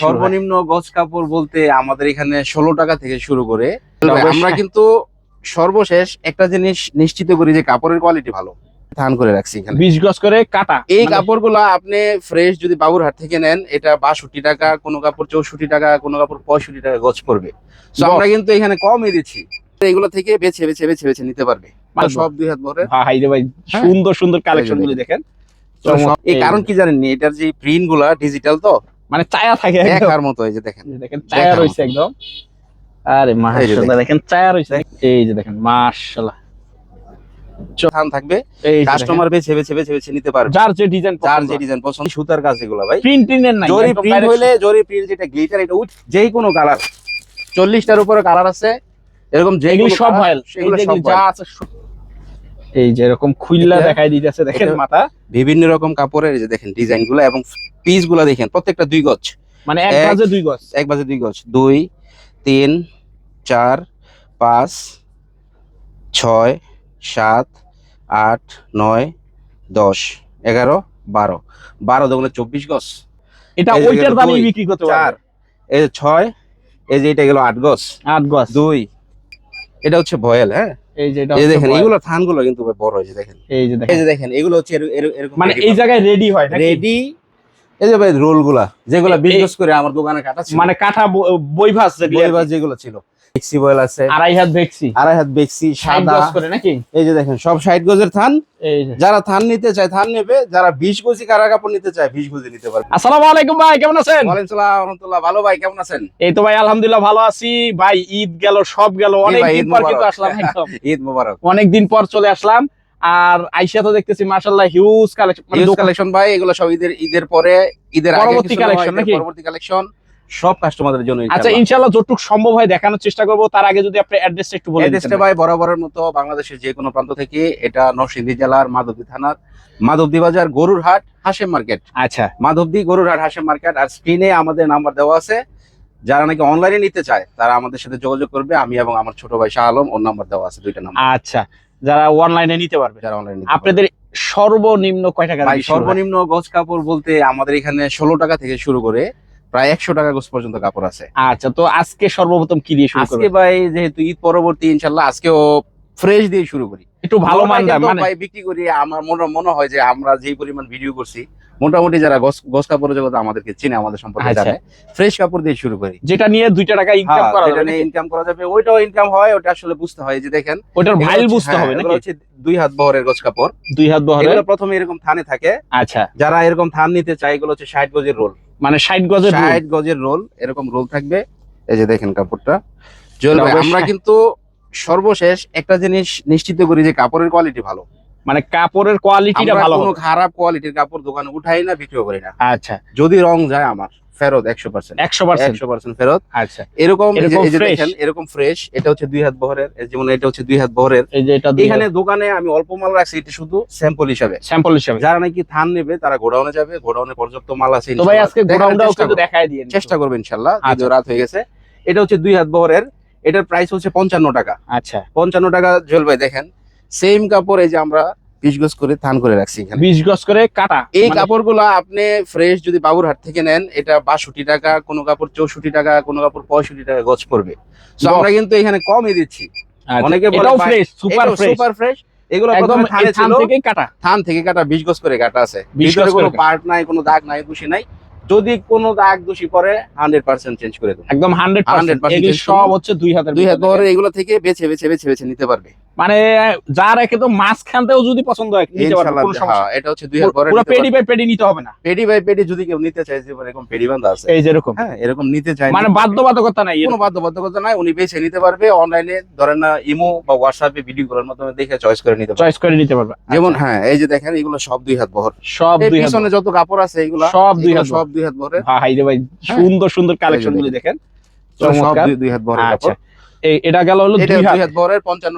সর্বনিম্ন গজ কাপড় বলতে আমাদের এখানে ষোলো টাকা থেকে শুরু করে। আমরা কিন্তু সর্বশেষ একটা জিনিস নিশ্চিত করি যে কাপড়ের কোয়ালিটি ভালো। ধান করে রাখছি এখানে। বিশ গজ করে কাটা। এই মানে কাপড়গুলো আপনি ফ্রেশ যদি বাবুরহাট থেকে নেন এটা বাষট্টি টাকা কোনো কাপড় চৌষট্টি টাকা কোনো কাপড় পঁয়ষট্টি টাকা গজ পড়বে। তো আমরা কিন্তু এখানে কমই দিচ্ছি। এগুলো থেকে বেছে বেছে বেছে বেছে নিতে পারবে। সব দুই হাত ভরে। ভাই রে ভাই হ্যাঁ। সুন্দর সুন্দর কালেকশনগুলো দেখেন। এই কারণ কি জানেন এটার যে প্রিন্টগুলা ডিজিটাল তো মানে চায়া থাকে। দেখার মতো এই যে দেখেন। দেখেন চায়া রয়েছে একদম। আরে মাশাআল্লাহ দেখেন। চায়া রয়েছে এই যে দেখেন মাশাআল্লাহ। ধান থাকবে। কাস্টমার বেছে বেছে বেছে বেছে নিতে পারবে। যার যে ডিজাইন যার যে ডিজাইন পছন্দ সুতার কাজ এগুলো ভাই। প্রিন্ট নাই জরি প্রিন্ট হইলে জরি প্রিন্ট যেটা গ্লিটার এটা যেই কোনো কালার চল্লিশটার উপরে কালার আছে। এরকম যে এগুলি সব সেগুলো সব যা আছে এই যে এরকম খুইল্লা দেখাই দিতেছে দেখেন মাথা। বিভিন্ন রকম কাপড়ের যে দেখেন ডিজাইনগুলো এবং পিসগুলো দেখেন প্রত্যেকটা দুই গজ। মানে এক বাজে দুই গজ। এক বাজে দুই গজ। দুই তিন চার পাঁচ ছয় সাত আট নয় দশ এগারো বারো। বারো দোকানে চব্বিশ গজ। এটা ওইটার গেলো দামে বিক্রি করতে চার। এই যে ছয় এই যে এটা গেল আট গজ। আট গজ। দুই এটা হচ্ছে ভয়েল হ্যাঁ? এই যে এই দেখেন এগুলো থানগুলো কিন্তু বড় হয়েছে দেখেন। এই যে এই দেখেন যে দেখেন এগুলো হচ্ছে এরকম মানে এই জায়গায় রেডি হয় রেডি এই যে ভাই রোলগুলা যেগুলা বিজনেস করে আমার দোকানে কাটা ছিল। মানে কাঠা বইভাস যেগুলো ছিল। বেক্সি বয়েল আছে। আড়াই হাত আড়াই হাত সাদা। করে নাকি? এই যে দেখেন সব ষাট গজের থান। যারা থান নিতে চায় থান নেবে। যারা বিশ গজি কারা কাপড় নিতে চায় বিশ গজি নিতে পারবে। আসসালামু আলাইকুম ভাই কেমন আছেন? ভালো ভাই কেমন আছেন? এই তো ভাই আলহামদুলিল্লাহ ভালো আছি। ভাই ঈদ গেল সব গেল অনেক দিন পর কিন্তু আসলাম একদম। ঈদ মোবারক। অনেক দিন পর চলে আসলাম। আর আইসা তো দেখতেছি মাশাআল্লাহ হিউজ কালেকশন কালেকশন ভাই এগুলো সব ঈদের ঈদের পরে ঈদের পরবর্তী নাকি? পরবর্তী কালেকশন সব কাস্টমারদের জন্য আচ্ছা ইনশাআল্লাহ যতটুকু সম্ভব হয় দেখানোর চেষ্টা করব। তার আগে যদি আপনি অ্যাড্রেসটা একটু বলে এদেশে দিতেন ভাই বরাবরের মতো বাংলাদেশের যে কোনো প্রান্ত থেকে। এটা নরসিংদী জেলার মাধবদী থানার মাধবদী বাজার গরুর হাট হাসেম মার্কেট। আচ্ছা। মাধবদী গরুর হাট হাসেম মার্কেট আর স্ক্রিনে আমাদের নাম্বার দেওয়া আছে। যারা নাকি অনলাইনে নিতে চায় তারা আমাদের সাথে যোগাযোগ করবে। আমি এবং আমার ছোট ভাই শাহ আলম ওর নাম্বার দেওয়া আছে দুইটা নাম্বার আচ্ছা। যারা অনলাইনে নিতে পারবে। যারা অনলাইনে আপনাদের সর্বনিম্ন কয় টাকা? সর্বনিম্ন গজ কাপড় বলতে আমাদের এখানে ষোলো টাকা থেকে শুরু করে প্রায় একশো টাকা গোস পর্যন্ত কাপড় আছে। আচ্ছা তো আজকে সর্বপ্রথম কি দিয়ে শুরু আজকে ভাই যেহেতু ঈদ পরবর্তী ইনশাল্লাহ আজকেও ফ্রেশ দিয়ে শুরু করি। একটু ভালো মান মানে? ভাই বিক্রি করি আমার মনে মনে হয় যে আমরা যে পরিমাণ ভিডিও করছি মোটামুটি যারা গস গস কাপড়ের জগতে আমাদেরকে চিনে আমাদের সম্পর্কে আচ্ছা। জানে। ফ্রেশ কাপড় দিয়ে শুরু করি। যেটা নিয়ে দুইটা টাকা ইনকাম হ্যাঁ, করা যাবে নিয়ে ইনকাম করা যাবে ওইটাও ইনকাম হয় ওটা আসলে বুঝতে হয়। যে দেখেন ওটার ভাইল বুঝতে হ্যাঁ, হবে নাকি? হচ্ছে দুই হাত বহরের গজ কাপড়। দুই হাত বহরে এগুলো প্রথমে এরকম থানে থাকে। আচ্ছা। যারা এরকম থান নিতে চায় এগুলো হচ্ছে ষাট গজের রোল মানে ষাট গজের রুল। ষাট গজের রোল এরকম রোল থাকবে। এই যে দেখেন কাপড়টা। জল আমরা কিন্তু সর্বশেষ একটা জিনিস নিশ্চিত করি যে কাপড়ের কোয়ালিটি ভালো। মানে কাপড়ের কোয়ালিটিটা ভালো কোনো খারাপ কোয়ালিটির কাপড় দোকানে উঠাই না বিক্রিও করি না। আচ্ছা। যদি রং যায় আমার ফেরত একশো পার্সেন্ট একশো পার্সেন্ট একশো পার্সেন্ট ফেরত। আচ্ছা। এরকম? দেখেন এরকম ফ্রেশ এটা হচ্ছে দুই হাত বহরের যেমন এটা হচ্ছে দুই হাত বহরের। এখানে দোকানে আমি অল্প মাল রাখছি এটা শুধু স্যাম্পল হিসাবে। স্যাম্পল হিসাবে। যারা নাকি থান নেবে তারা গোডাউনে যাবে গোডাউনে পর্যাপ্ত মাল আছে তো ভাই আজকে গোডাউনটাও চেষ্টা কিন্তু। দেখায় দিয়ে চেষ্টা করব ইনশাল্লাহ আচ্ছা। যদিও রাত হয়ে গেছে। এটা হচ্ছে দুই হাত বহরের এটার প্রাইস হচ্ছে পঞ্চান্ন টাকা। আচ্ছা। পঞ্চান্ন টাকা জল ভাই দেখেন। সেম কাপড় এই যে আমরা বিশ গজ করে থান করে রাখছি এখানে। বিশ গজ করে কাটা এই মানে কাপড়গুলো আপনি ফ্রেশ যদি বাবুরহাট থেকে নেন এটা বাষট্টি টাকা কোনো কাপড় চৌষট্টি টাকা কোনো কাপড় পঁয়ষট্টি টাকা গজ পড়বে। তো আমরা কিন্তু এখানে কমই দিচ্ছি। আচ্ছা, অনেকে সুপার ফ্রেশ এগুলো একদম প্রথমে থানে এই থান ছিল। কাটা। থান থেকে কাটা বিশ গজ করে কাটা আছে। ভিতরে কোনো পার্ট নাই কোনো দাগ নাই নাই। যদি কোনো দাগ দোষী পরে হান্ড্রেড পার্সেন্ট চেঞ্জ করে দেবো। একদম হান্ড্রেড 100% এগুলি চেঞ্জ সব হচ্ছে দুই হাতের দুই। বহরের এগুলো থেকে বেছে বেছে বেছে বেছে নিতে পারবে। মানে যার একদম মাঝখানতেও যদি পছন্দ হয় নিতে পারবে কোনো সমস্যা হ্যাঁ, এটা হচ্ছে দুই হাত পুরো পেডি বাই পেডি নিতে হবে না। পেডি বাই পেডি যদি কেউ নিতে চায় যে এরকম পেডি বান্ধা আছে। এই যেরকম। হ্যাঁ এরকম নিতে চায় মানে বাধ্যবাধকতা নাই কোনো বাধ্যবাধকতা নাই উনি বেছে নিতে পারবে অনলাইনে ধরেন না ইমো বা হোয়াটসঅ্যাপে ভিডিও করার মাধ্যমে দেখে চয়েস করে নিতে পারবে। চয়েস করে নিতে পারবে। যেমন হ্যাঁ এই যে দেখেন এগুলো সব দুই হাত বহর। সব দুই হাত পিছনে যত কাপড় আছে এগুলো সব দুই হাত সব দুই হাত বহরের। হাই রে ভাই। সুন্দর সুন্দর কালেকশন গুলি দেখেন। সব চমৎকার। দুই- হাত বহরের আচ্ছা। কাপড়। এটা গেল হলো দুই হাত।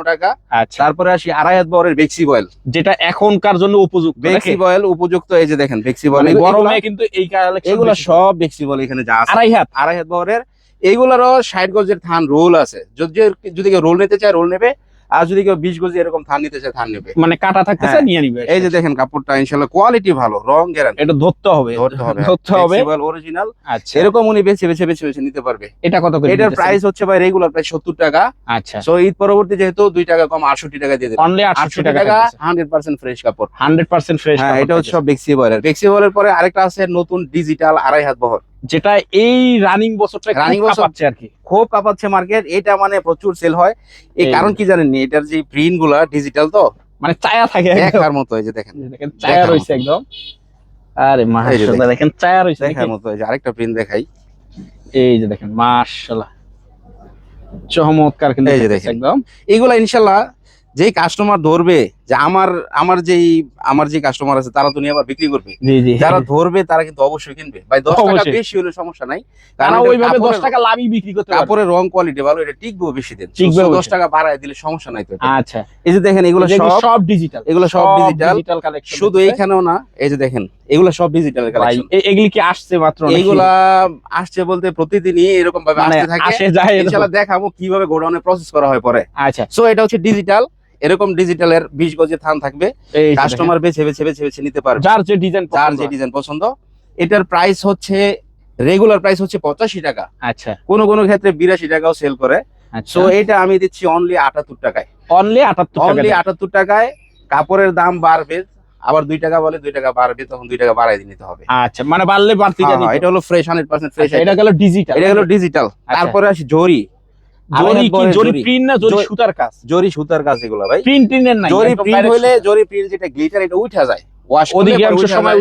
টাকা। আচ্ছা। তারপরে আসি আড়াই হাত বহরের বেক্সি বয়েল। যেটা এখনকার জন্য উপযুক্ত বেক্সি? বয়েল উপযুক্ত এই যে দেখেন বেক্সি বয়েল। মানে গরমে কিন্তু এই কালেকশন এগুলো সব বেক্সি বয়েল এখানে যা আছে। আড়াই হাত? আড়াই হাত বহরের এইগুলারও ষাট গজের থান রোল আছে। যদি যদি কেউ রোল নিতে চায় রোল নেবে। আর যদি কেউ বিশ গজি এরকম থান নিতে চায় থান নেবে। মানে কাটা থাকতে হ্যাঁ। নিয়ে নিবে এই যে দেখেন কাপড়টা ইনশাল্লাহ কোয়ালিটি ভালো রং গ্যারান্টি এটা ধরতে হবে ধরতে হবে। ধরতে হবে। অরিজিনাল আচ্ছা। এরকম উনি বেছে বেছে বেছে বেছে নিতে পারবে। এটা কত করে এটার প্রাইস হচ্ছে ভাই রেগুলার প্রাইস সত্তর টাকা। আচ্ছা। সো ঈদ পরবর্তী যেহেতু দুই টাকা কম আটষট্টি টাকা দিয়ে দেবে অনলি 800 আটষট্টি টাকা টাকা হান্ড্রেড পার্সেন্ট ফ্রেশ কাপড়। 100% ফ্রেশ হ্যাঁ এটা হচ্ছে সব বেক্সিবলের বেক্সিবলের পরে আরেকটা আছে নতুন ডিজিটাল আড়াই হাত বহর। যেটা এই রানিং বছরটা রানিং বছর- পাচ্ছে আর কি। খুব কাঁপাচ্ছে মার্কেট এটা মানে প্রচুর সেল হয়। এই কারণ কি জানেন এটার যে প্রিন্টগুলা ডিজিটাল তো মানে চায়া থাকে। দেখার মতো এই যে দেখেন। দেখেন চায়া রইছে একদম। আরে মাশাআল্লাহ দেখেন। চায়া রইছে দেখার মতো এই যে আরেকটা প্রিন্ট দেখাই। এই যে দেখেন মাশাআল্লাহ চমৎকার কিন্তু এই যে দেখেন। একদম। এগুলা ইনশাল্লাহ যেই কাস্টমার ধরবে যে আমার আমার যেই আমার যে কাস্টমার আছে তারা তো নিয়ে আবার বিক্রি করবে। যারা ধরবে তারা কিন্তু অবশ্যই কিনবে। ভাই দশ টাকা বেশি হলে সমস্যা নাই। তারা কারণ ওইভাবে 10 টাকা লাভই বিক্রি করতে কাপড়ের রং কোয়ালিটি ভালো এটা টিকবে বেশি দিন। দশ টাকা বাড়ায় দিলে সমস্যা নাই তো আচ্ছা। এই যে দেখেন এগুলো সব ডিজিটাল এগুলো সব ডিজিটাল কালেকশন শুধু এইখানেও না এই যে দেখেন এগুলো সব ডিজিটাল কালেকশন এগুলি কি আসছে মাত্র নাকি? এইগুলা আসছে বলতে প্রতিদিনই এরকম ভাবে মানে আসতে থাকে। আসে যায় ইনশাআল্লাহ দেখাবো কীভাবে গোডাউনে প্রসেস করা হয় পরে। আচ্ছা। সো এটা হচ্ছে ডিজিটাল এরকম ডিজিটালের বিশ গজে থান থাকবে। কাস্টমার বেছে বেছে বেছে বেছে নিতে পারবে। যার যে ডিজাইন যার যে ডিজাইন পছন্দ। এটার প্রাইস হচ্ছে রেগুলার প্রাইস হচ্ছে পঁচাশি টাকা। আচ্ছা। কোন কোনো ক্ষেত্রে বিরাশি টাকাও সেল করে। আচ্ছা। সো এটা আমি দিচ্ছি অনলি আটাত্তর টাকায়। অনলি 78 টাকা অনলি আটাত্তর টাকায় কাপড়ের দাম বাড়বে। আবার দুই টাকা বলে দুই টাকা বাড়বে তখন দুই টাকা বাড়াই নিতে হবে। আচ্ছা মানে বাড়লে বাড়তি হ্যাঁ, হ্যাঁ, এটা হলো ফ্রেশ হান্ড্রেড পার্সেন্ট ফ্রেশ এটা গেল ডিজিটাল এটা হলো ডিজিটাল আচ্ছা। তারপরে আসি জরি। জরি কি? জরি প্রিন্ট না জরি জরি- সুতার কাজ? জরি সুতার কাজ এগুলো ভাই। প্রিন্ট প্রিন্টের নাই জরি প্রিন্ট হলে জরি প্রিন্ট যেটা গ্লিটার এটা উঠা যায়। ওয়াশ অধিকাংশ সময়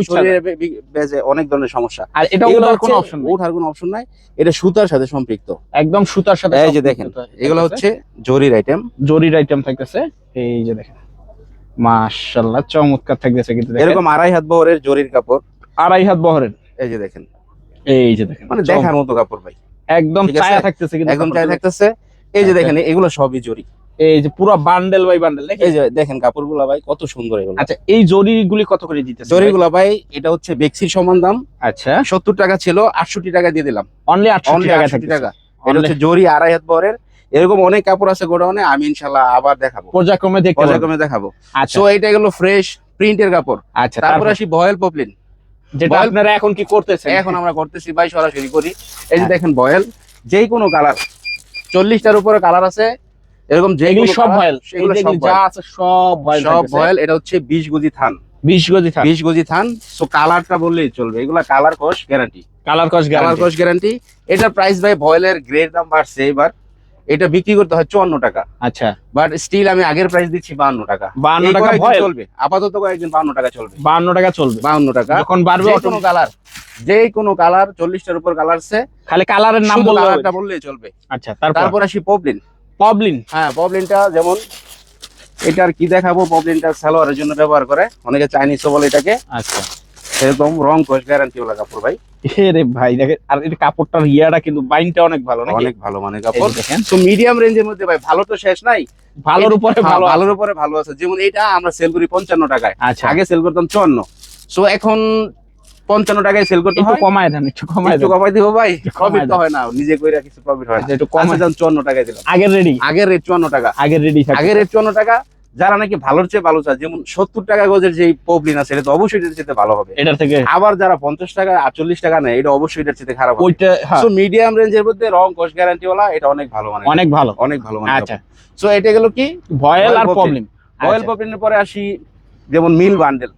বেজে অনেক ধরনের সমস্যা। আর এটা কোনো অপশন ওঠার কোনো অপশন নাই। এটা সুতার সাথে সম্পৃক্ত। একদম সুতার সাথে এই যে দেখেন এগুলো হচ্ছে জরির আইটেম জরির আইটেম থাকতেছে। এই যে দেখেন। মাশাআল্লাহ চমৎকার থাকতেছে কিন্তু এরকম আড়াই হাত বহরের জরির কাপড়। আড়াই হাত বহরের। এই যে দেখেন। এই যে দেখেন। মানে দেখার মতো কাপড় ভাই। একদম? ছায়া থাকতেছে কিন্তু একদম কাপড়টা। থাকতেছে। এই যে আচ্ছা। দেখেন এগুলো সবই জরি। এই যে পুরো বান্ডেল বাই বান্ডেল দেখেন? এই যে দেখেন কাপড়গুলো ভাই কত সুন্দর এগুলো। আচ্ছা এই জরিগুলি কত করে দিতেছে জরিগুলো ভাই এটা হচ্ছে বেক্সির সমান দাম। আচ্ছা। সত্তর টাকা ছিল আটষট্টি টাকা দিয়ে দিলাম। অনলি 68 টাকা আটষট্টি থাকতেছে। টাকা। এটা হচ্ছে জরি আড়াই হাত বহরের এরকম অনেক কাপড় আছে গোডাউনে আমি ইনশাল্লাহ আবার দেখাবো। পর্যায়ক্রমে দেখতে। পর্যায়ক্রমে দেখাবো। আচ্ছা। সো এটা গেলো ফ্রেশ প্রিন্টের কাপড়। আচ্ছা তারপর আসি বয়েল পপলিন যেটা আপনারা এখন কি করতেছেন? এখন আমরা করতেছি ভাই সরাসরি করি। এই যে হ্যাঁ। দেখেন বয়েল যেই কোনো কালার চল্লিশটার উপরে কালার আছে এরকম যে সব এগুলি যা আছে সব ভয়েল সব ভয়েল এটা হচ্ছে বিশ গজি থান। 20 গজি থাক বিশ গজি থান সো কালারটা বললেই চলবে। এগুলা কালার কোশ গ্যারান্টি কালার কস কালার গ্যারান্টি কোশ গ্যারান্টি এটার প্রাইস ভাই ভয়েলের গ্রেড দাম বাড়ছে এবার। এটা বিক্রি করতে হয় চুয়ান্ন টাকা। আচ্ছা। বাট স্টিল আমি আগের প্রাইস দিচ্ছি বান্ন টাকা। 52 এই টাকা চলবে। আপাতত কয়েকদিন বান্ন টাকা চলবে। 52 টাকা চলবে। বাউন্ন টাকা। যখন বাড়বে কোনো কালার যে কোনো কালার চল্লিশটার উপর কালার আছে খালি কালারের নাম বললে কালারটা বললেই চলবে। আচ্ছা তারপর? তারপর আসি পবলিন পবলিন হ্যাঁ পবলিনটা যেমন এটার কি দেখাবো পবলিনটা সালোয়ারের জন্য ব্যবহার করে। অনেকে চাইনিজও বলে এটাকে। আচ্ছা। সেরকম রং কোশ গ্যারান্টি ওলা কাপড় ভাই। রে ভাই দেখেন আর এটা কাপড়টার ইয়াটা কিন্তু বাইনটা অনেক ভালো নাকি? অনেক ভালো মানে কাপড়। দেখেন। তো মিডিয়াম রেঞ্জের মধ্যে ভাই ভালো তো শেষ নাই। ভালোর উপরে হ্যাঁ, ভালো ভালোর উপরে ভালো আছে। যেমন এটা আমরা সেল করি পঞ্চান্ন টাকায়। আচ্ছা। আগে সেল করতাম চুয়ান্ন। সো এখন পঞ্চান্ন টাকায় সেল করতে একটু কমায় দেন একটু কমায় একটু দেন। কমাই দিব ভাই। প্রফিট তো হয় না নিজে কইরা কিছু প্রফিট হয় না। আচ্ছা, একটু কমায় দাম চুয়ান্ন টাকায় দিলাম। আগের রেডি আগের রেট চুয়ান্ন টাকা। আগের রেডি আগের রেট চুয়ান্ন টাকা যারা নাকি ভালোর চেয়ে ভালো চায় যেমন সত্তর টাকা গজের যে পবলিন আছে এটা তো অবশ্যই এটার চেয়ে ভালো হবে। এটার থেকে? আবার যারা পঞ্চাশ টাকা আটচল্লিশ টাকা নেয় এটা অবশ্যই এটার চেয়ে খারাপ ওইটা হ্যাঁ, মিডিয়াম রেঞ্জের মধ্যে রং কোশ গ্যারান্টি ওলা এটা অনেক ভালো মানে অনেক ভালো। অনেক ভালো মানে আচ্ছা। সো এটা গেল কি? ভয়েল আর Royal ভয়েল পপলিনের পরে আসি যেমন mill bundle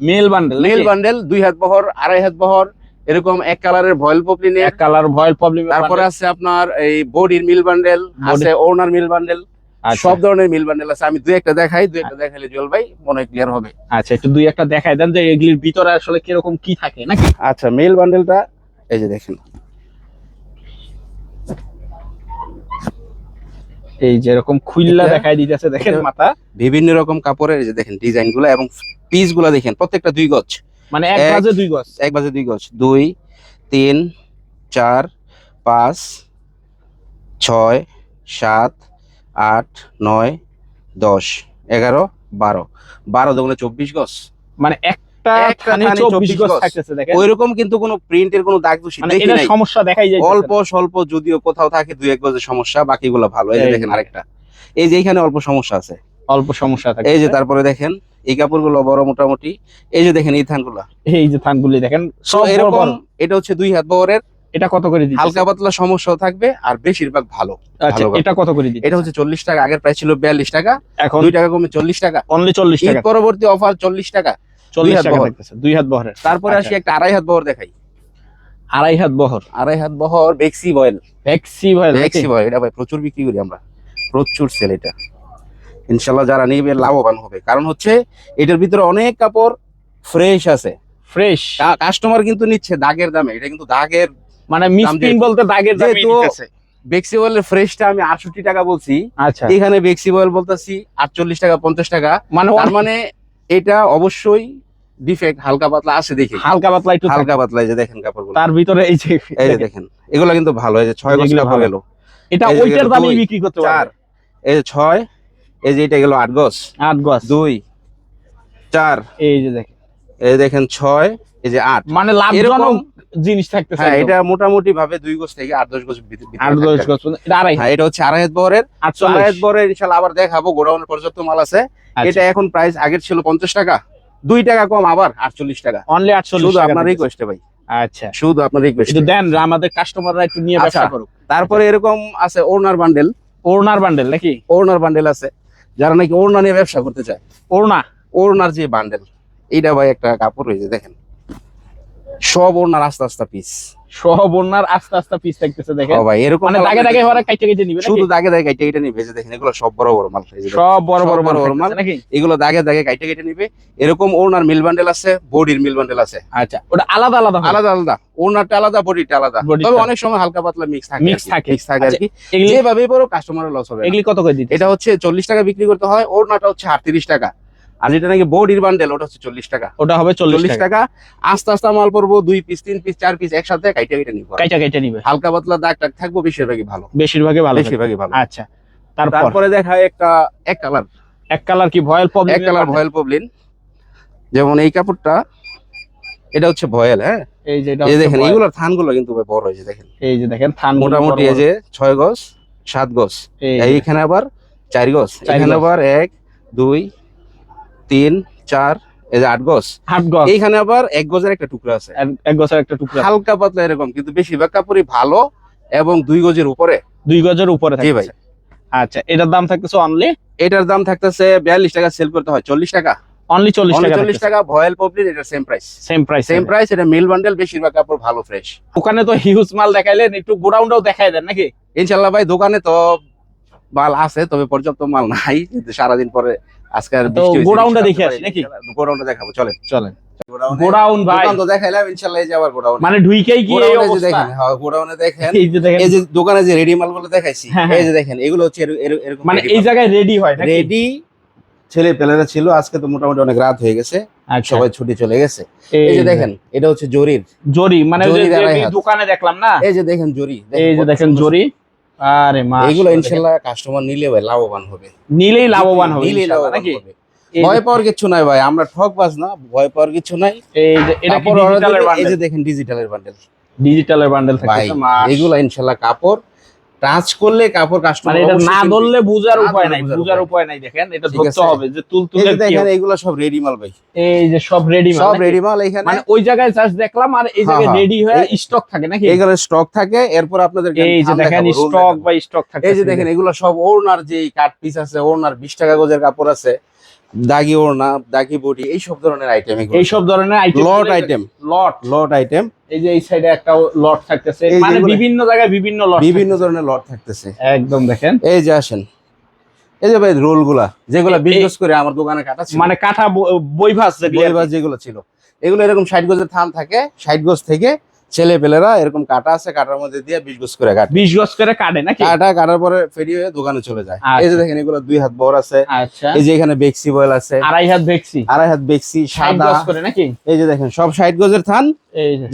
mill bundle mill bundle দুই হাত বহর আড়াই হাত বহর এরকম এক কালারের ভয়েল পবলিন এক কালার ভয়েল পবলিন তারপরে আছে আপনার এই বডির মিল বান্ডেল আছে ওনার মিল বান্ডেল সব ধরনের মিল বান্ডেল আছে। আমি দুই একটা দেখাই দুই একটা দেখাইলে জল ভাই মনে ক্লিয়ার হবে। আচ্ছা একটু দুই একটা দেখাই দেন যে এগুলির ভিতরে আসলে কীরকম কি থাকে নাকি? আচ্ছা মেল বান্ডেলটা এই যে দেখেন। এই যেরকম খুইল্লা দেখাই দিতেছে দেখেন মাথা। বিভিন্ন রকম কাপড়ের এই যে দেখেন ডিজাইনগুলো এবং পিসগুলো দেখেন প্রত্যেকটা দুই গজ। মানে এক এক- বাজে দুই গজ। এক বাজে দুই গজ। দুই তিন চার পাঁচ ছয় সাত আট নয় দশ এগারো বারো। বারো দোকানে চব্বিশ গজ। মানে একটা একটা থানে থানে 24 24 গজ গজ। থাকতেছে দেখেন। ওইরকম কিন্তু কোনো প্রিন্টের কোনো দাগ দূষি মানে সমস্যা দেখাই যায় অল্প স্বল্প যদিও কোথাও থাকে দুই এক গজের সমস্যা বাকিগুলো ভালো। এই যে দেখেন আরেকটা। এই যে এখানে অল্প সমস্যা আছে। অল্প সমস্যা থাকে। এই যে তারপরে দেখেন এই কাপড়গুলো বড় মোটামুটি। এই যে দেখেন এই থানগুলো। এই যে থানগুলি দেখেন সব এরকম এটা হচ্ছে দুই হাত বহরের এটা কত করে দিচ্ছেন? হালকা পাতলা সমস্যা থাকবে আর বেশিরভাগ ভালো। আচ্ছা এটা কত করে দিচ্ছেন? এটা হচ্ছে চল্লিশ টাকা আগের প্রাইস ছিল বিয়াল্লিশ টাকা এখন? দুই টাকা কমে চল্লিশ টাকা। অনলি চল্লিশ টাকা। পরবর্তী অফার চল্লিশ টাকা চল্লিশ টাকা। দুই হাত বহরের। তারপরে আচ্ছা। আসি একটা আড়াই হাত বহর দেখাই। আড়াই হাত বহর। আড়াই হাত বহর বেক্সি বয়েল ভ্যাক্সি ভাই বেক্সি বয়েল এটা ভাই প্রচুর বিক্রি করি আমরা। প্রচুর সেল এটা। ইনশাল্লাহ যারা নেবে লাভবান হবে। কারণ হচ্ছে এটার ভিতরে অনেক কাপড় ফ্রেশ আছে। ফ্রেশ কাস্টমার কিন্তু নিচ্ছে দাগের দামে। এটা কিন্তু দাগের মানে মিসপ্রিন্ট বলতে দাগের দামে যেহেতু নিতেছে বেক্সি বয়েলের ফ্রেশটা আমি আটষট্টি টাকা বলছি আচ্ছা এখানে বেক্সি বয়েল বলতেছি আটচল্লিশ টাকা পঞ্চাশ টাকা মানে তার মানে এটা অবশ্যই ডিফেক্ট হালকা পাতলা আছে দেখি হালকা পাতলা একটু হালকা পাতলা এই যে দেখেন কাপড়গুলো তার ভিতরে এই যে এই যে দেখেন এগুলো কিন্তু ভালো এই যে ছয় গজ কাপড় ভালো। গেল এটা ওইটার দুই, দামে বিক্রি করতে পারবে এই যে ছয় এই যে এটা গেল আট গজ আট গজ দুই চার এই যে দেখেন এই দেখেন ছয় এই যে আট মানে লাভজনক জিনিস থাকতেছে হ্যাঁ এটা মোটামুটি ভাবে দুই গজ থেকে আট দশ ভিতরে আট দশ গজ এটা আড়াই হ্যাঁ এটা হচ্ছে আড়াই হাত বহরের। তো আটচল্লিশ আড়াই হাত। বহরের ইনশাল্লাহ আবার দেখাবো গোডাউনের পর্যাপ্ত মাল আছে। আচ্ছা। এটা এখন প্রাইস আগের ছিল পঞ্চাশ টাকা। দুই টাকা কম আবার আটচল্লিশ টাকা। অনলি আটচল্লিশ শুধু আপনার। রিকোয়েস্টে ভাই। আচ্ছা। শুধু আপনার রিকোয়েস্ট একটু দেন আমাদের কাস্টমাররা একটু নিয়ে ব্যবসা আচ্ছা। করুক। তারপরে এরকম আছে ওড়নার বান্ডেল ওড়নার বান্ডেল নাকি? ওড়নার বান্ডেল আছে। যারা নাকি ওড়না নিয়ে ব্যবসা করতে চায়। ওড়না? ওড়নার যে বান্ডেল এইটা ভাই একটা কাপড় রয়েছে দেখেন। সব ওড়নার আস্তে আস্তে পিস সব ওড়নার আস্তে আস্তে পিস থাকতেছে দেখেন ও ভাই এরকম মানে দাগে দাগে হওয়ার কাইটে কেটে নিবে শুধু দাগে দাগে কাইটে কেটে নিবে যে দেখেন এগুলো সব বড় বড় মাল। সব বড় বড় বড় বড় মাল। নাকি এগুলো দাগে দাগে কাইটে কেটে নিবে এরকম ওড়নার মিল বান্ডেল আছে বডির মিল বান্ডেল আছে আচ্ছা ওটা আলাদা আলাদা। আলাদা আলাদা ওড়নারটা আলাদা বডিটা আলাদা তবে অনেক সময় হালকা পাতলা মিক্স থাকে Mix থাকে। মিক্স থাকে আর আচ্ছা, কি এগুলি যেভাবে বড় কাস্টমারের লস হবে। এগুলি কত করে দিতে এটা হচ্ছে চল্লিশ টাকা বিক্রি করতে হয় ওড়নাটা হচ্ছে আটত্রিশ টাকা আর যেটা নাকি বডির বান্ডেল ওটা হচ্ছে চল্লিশ টাকা। ওটা হবে চল্লিশ টাকা। আস্তে আস্তে মাল পড়ব দুই পিস তিন পিস চার পিস একসাথে কাইটে কাইটে নিবো। কাইটা কাইটা নিবে। হালকা পাতলা দাগ টাগ থাকব বেশিরভাগই ভালো। বেশিরভাগই ভালো বেশিরভাগই ভালো। আচ্ছা তারপর? তারপরে দেখায় একটা এক কালার এক কালার কি ভয়েল প্রবলেম এক কালার ভয়েল পবলিন যেমন এই কাপড়টা এটা হচ্ছে ভয়েল হ্যাঁ? এই যে এটা এই দেখেন। এইগুলোর থানগুলো কিন্তু বড় হয়েছে দেখেন। এই যে দেখেন থান মোটামুটি এই যে ছয় গজ সাত গজ। এইখানে আবার চার গজ। এখানে আবার এক দুই তিন চার এই যে আট গজ। হাফ গজ। এইখানে আবার এক গজের একটা টুকরা আছে। এক- গজের একটা টুকরা। হালকা পাতলা এরকম কিন্তু বেশিরভাগ কাপড়ই ভালো এবং দুই গজের উপরে। দুই গজের উপরে জি ভাই। আচ্ছা এটার দাম থাকতেছে অনলি এটার দাম থাকতেছে বিয়াল্লিশ টাকা সেল করতে হয় চল্লিশ টাকা। অনলি চল্লিশ টাকা চল্লিশ টাকা ভয়েল পবলিন এটা same price same price same price এটা মিল বান্ডেল বেশিরভাগ কাপড় ভালো ফ্রেশ ওখানে তো হিউজ মাল দেখাইলেন একটু গোডাউনটাও দেখাই দেন নাকি? ইনশাল্লাহ ভাই দোকানে তো মাল আছে তবে পর্যাপ্ত মাল নাই সারাদিন পরে আজকে আর তো গোডাউনটা দেখে আসি নাকি? গোডাউনটা দেখাবো চলেন। চলেন। গোডাউন ভাই। দোকান তো দেখাইলাম ইনশাল্লাহ এই যে আবার গোডাউন। মানে ঢুইকেই কি এই অবস্থা। দেখেন হ্যাঁ গোডাউনে দেখেন। এই যে দেখেন। এই যে দোকানে যে রেডি মালগুলো দেখাইছি হ্যাঁ, হ্যাঁ। এই যে দেখেন এগুলো হচ্ছে এর- এর- এরকম মানে এই জায়গায় রেডি হয় নাকি? রেডি ছেলে পেলেরা ছিল আজকে তো মোটামুটি অনেক রাত হয়ে গেছে আচ্ছা। সবাই ছুটি চলে গেছে। এই যে দেখেন এটা হচ্ছে জরির। জরি মানে। দোকানে দেখলাম না? এই যে দেখেন জরি এই যে দেখেন জরি। আরে মা এগুলো ইনশাল্লাহ কাস্টমার নিলে ভাই লাভবান হবে। নিলেই লাভবান হবে নিলেই ইনশাআল্লাহ লাভবান হবে। ভয় পাওয়ার কিছু নাই ভাই আমরা ঠকবাজ না ভয় পাওয়ার কিছু নাই। এই যে এটা কি ডিজিটালের বান্ডেল এই যে দেখেন ডিজিটালের বান্ডেল ডিজিটালের বান্ডেল থাকে মা এগুলো ইনশাল্লাহ কাপড় টাচ করলে কাপড় কাস্টমার মানে এটা না ধরলে বুঝার উপায় নাই বুঝার উপায় নাই দেখেন এটা ধরতে হবে যে তুল দেখেন। এগুলো সব রেডি মাল ভাই। এই যে সব রেডি মাল সব রেডি মাল এখানে মানে ওই জায়গায় জাস্ট দেখলাম আর এই হ্যাঁ, জায়গায় হ্যাঁ। রেডি হয়ে স্টক থাকে নাকি? এগুলো স্টক থাকে এরপর আপনাদের এই যে দেখেন স্টক বা স্টক থাকে এই যে দেখেন এগুলো সব ওড়নার যে কাট পিস আছে ওড়নার বিশ টাকা গজের কাপড় আছে দাগি ওড়না দাগি বডি এই সব ধরনের আইটেম এই সব ধরনের item lot item lot lot item এই যে এই সাইডে একটা লট থাকতেছে। মানে বিভিন্ন জায়গায় বিভিন্ন লট বিভিন্ন ধরনের লট থাকতেছে। একদম দেখেন। এই যে আসেন। এই যে ভাই রোলগুলা যেগুলা বিজনেস করে আমার দোকানে কাটা ছিল। মানে কাঠা বই ভাস যেগুলি। বইবাস যেগুলো ছিল। এগুলো এরকম ষাট গজের থান থাকে ষাট গজ থেকে ছেলে পেলেরা এরকম কাটা আছে কাটার মধ্যে দিয়ে বিশ গজ করে কাটে। বিশ গজ করে কাটে নাকি? কাটা কাটার পরে ফেরি হয়ে দোকানে চলে যায়। আচ্ছা। এই যে দেখেন এগুলো দুই হাত বড় আছে। আচ্ছা। এই যে এখানে বেক্সি বয়েল আছে। আড়াই হাত ভেক্সি আড়াই হাত বেক্সি সাদা। করে নাকি? এই যে দেখেন সব ষাট গজের থান।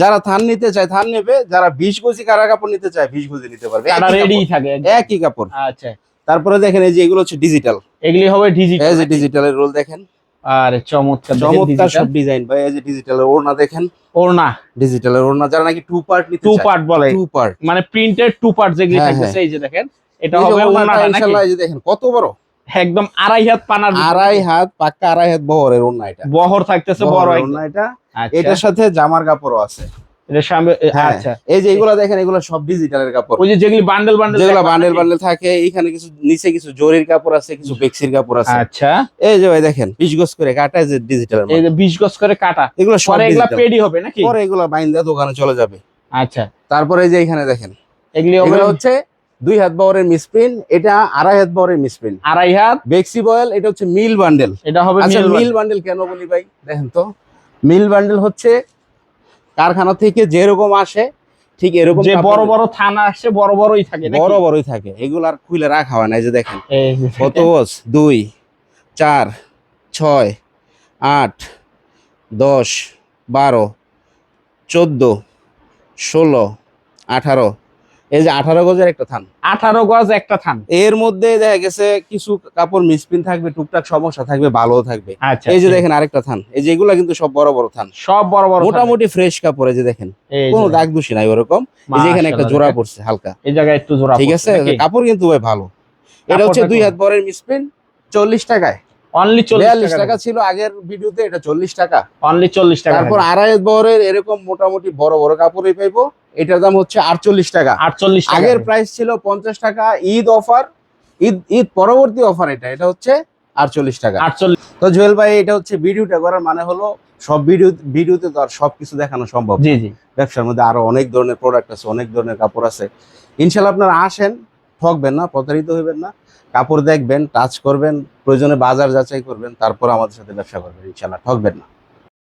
যারা থান নিতে চায় থান নেবে। যারা বিশ গজি কারা কাপড় নিতে চায় বিশ গজি নিতে পারবে। কাটা রেডি থাকে একই কাপড়। আচ্ছা। তারপরে দেখেন এই যে এগুলো হচ্ছে ডিজিটাল এগুলি হবে ডিজিটাল এই যে ডিজিটালের রোল দেখেন। আর চমৎকার চমৎকার সব ডিজাইন ভাই এই যে ডিজিটাল ওড়না দেখেন। ওড়না। ডিজিটাল ওড়না যারা নাকি টু পার্ট নিতে টু পার্ট বলে। টু পার্ট মানে প্রিন্টেড টু পার্ট যেগুলি হ্যাঁ, থাকতেছে এই যে দেখেন এটা হবে ওড়নাটা ইনশাআল্লাহ এই যে দেখেন কত বড়? একদম আড়াই হাত পানার আড়াই হাত পাক্কা আড়াই হাত বহরের ওড়না এটা। বহর থাকতেছে বড় ওড়না এটা। আচ্ছা। এটার সাথে জামার কাপড়ও আছে। এটা সামনে হ্যাঁ। আচ্ছা। এই যে এগুলো দেখেন এগুলো সব ডিজিটালের কাপড়। ওই যে যেগুলি বান্ডেল বান্ডেল যেগুলো বান্ডেল বান্ডেল থাকে। এইখানে কিছু নিচে কিছু জরির কাপড় আছে কিছু বেক্সির কাপড় আছে। আচ্ছা। এই যে ভাই দেখেন গজ করে কাটা যে ডিজিটাল এই যে 20 গজ করে কাটা। এগুলো সব পরে পেডি হবে নাকি? পরে এগুলো বাইন্দা দোকানে চলে যাবে। আচ্ছা। তারপরে এই যে এখানে দেখেন এগুলি হচ্ছে দুই হাত বাওয়ারের মিসপ্রিন্ট এটা আড়াই হাত বাওয়ারের মিসপ্রিন্ট আড়াই হাত। বেক্সি বয়েল এটা হচ্ছে মিল বান্ডেল এটা হবে আচ্ছা মিল বান্ডেল কেন বলি ভাই? দেখেন তো মিল বান্ডেল হচ্ছে কারখানা থেকে যেরকম আসে ঠিক এরকম যে বড় বড় থানা আসে বড় বড়ই থাকে বড় বড়ই থাকে এগুলো আর খুলে রাখা হয় না এই যে দেখেন। কত বস দুই চার ছয় আট দশ বারো চোদ্দ ষোলো আঠারো এই যে আঠারো গজের একটা থান। 18 গজ একটা থান। এর মধ্যে দেখা গেছে কিছু কাপড় মিসপিন থাকবে টুকটাক সমস্যা থাকবে ভালো থাকবে। আচ্ছা এই যে দেখেন আরেকটা থান। এই যে এগুলা কিন্তু সব বড় বড় থান। সব বড় বড় মোটামুটি ফ্রেশ কাপড় এই যে দেখেন। কোনো দাগ দোষী নাই ওরকম। এই যে এখানে একটা জোড়া পড়ছে হালকা। এই জায়গায় একটু জোড়া ঠিক আছে? কাপড় কিন্তু ভাই ভালো। এটা হচ্ছে দুই হাত বরের মিসপ্রিন্ট চল্লিশ টাকায়। অনলি বিয়াল্লিশ 40 টাকা ছিল আগের ভিডিওতে এটা চল্লিশ টাকা। অনলি 40 টাকা তারপর আড়াই হাত বরের এরকম মোটামুটি বড় বড় কাপড়ই পাইবো। এটার দাম হচ্ছে আটচল্লিশ টাকা। আটচল্লিশ আগের প্রাইস ছিল পঞ্চাশ টাকা ঈদ অফার ঈদ ঈদ পরবর্তী অফার এটা এটা হচ্ছে আটচল্লিশ টাকা। 48 তো জুয়েল ভাই এটা হচ্ছে ভিডিওটা করার মানে হলো সব ভিডিও ভিডিওতে তো আর সবকিছু দেখানো সম্ভব জি জি। ব্যবসার মধ্যে আরও অনেক ধরনের প্রোডাক্ট আছে অনেক ধরনের কাপড় আছে। ইনশাল্লাহ আপনারা আসেন ঠকবেন না প্রতারিত হইবেন না। কাপড় দেখবেন টাচ করবেন প্রয়োজনে বাজার যাচাই করবেন তারপর আমাদের সাথে ব্যবসা করবেন ইনশাল্লাহ ঠকবেন না।